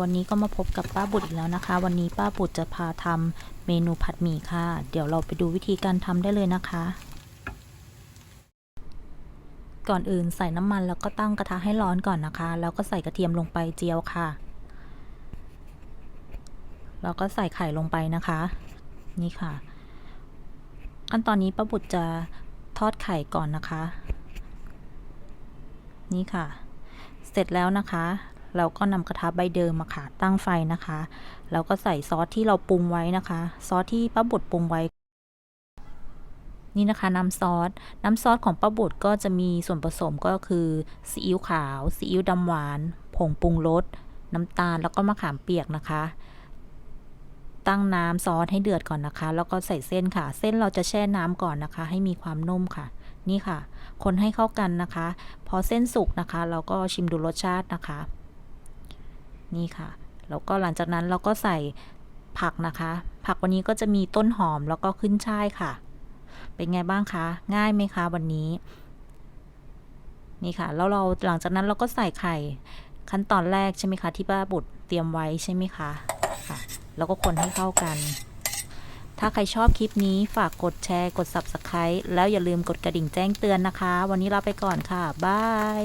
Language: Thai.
วันนี้ก็มาพบกับป้าบุตรอีกแล้วนะคะ วันนี้ป้าบุตรจะพาทำเมนูผัดหมี่ค่ะ เดี๋ยวเราไปดูวิธีการทำได้เลยนะคะ ก่อนอื่นใส่น้ำมันแล้วก็ตั้งกระทะให้ร้อนก่อนนะคะ แล้วก็ใส่กระเทียมลงไปเจียวค่ะ แล้วก็ใส่ไข่ลงไปนะคะ นี่ค่ะ ขั้นตอนนี้ป้าบุตรจะทอดไข่ก่อนนะคะ นี่ค่ะ เสร็จแล้วนะคะ เราก็นำกระทะใบเดิมมาค่ะ ตั้งไฟนะคะ แล้วก็ใส่ซอสที่เราปรุงไว้นะคะ ซอสที่ป้าบุตรปรุงไว้ นี่นะคะน้ำซอส น้ำซอสของป้าบุตรก็จะมีส่วนผสมก็คือซีอิ๊วขาวซีอิ๊วดำหวาน ผงปรุงรส น้ำตาลแล้วก็มะขามเปียกนะคะ ตั้งน้ำซอสให้เดือดก่อนนะคะ แล้วก็ใส่เส้นค่ะ เส้นเราจะแช่น้ำก่อนนะคะ ให้มีความนุ่มค่ะนี่ค่ะ คนให้เข้ากันนะคะ พอเส้นสุกนะคะ เราก็ชิมดูรสชาตินะคะ นี่ค่ะ แล้วก็หลังจากนั้นเราก็ใส่ผักนะคะ ผักวันนี้ก็จะมีต้นหอมแล้วก็ขึ้นช่ายค่ะ เป็นไงบ้างคะ ง่ายไหมคะวันนี้ นี่ค่ะ แล้วเราหลังจากนั้นเราก็ใส่ไข่ ขั้นตอนแรกใช่ไหมคะที่ป้าบุตรเตรียมไว้ใช่ไหมคะค่ะแล้วก็คนให้เข้ากัน ถ้าใครชอบคลิปนี้ฝากกดแชร์กด Subscribe แล้วอย่าลืมกดกระดิ่งแจ้งเตือนนะคะ วันนี้ลาไปก่อนค่ะ บาย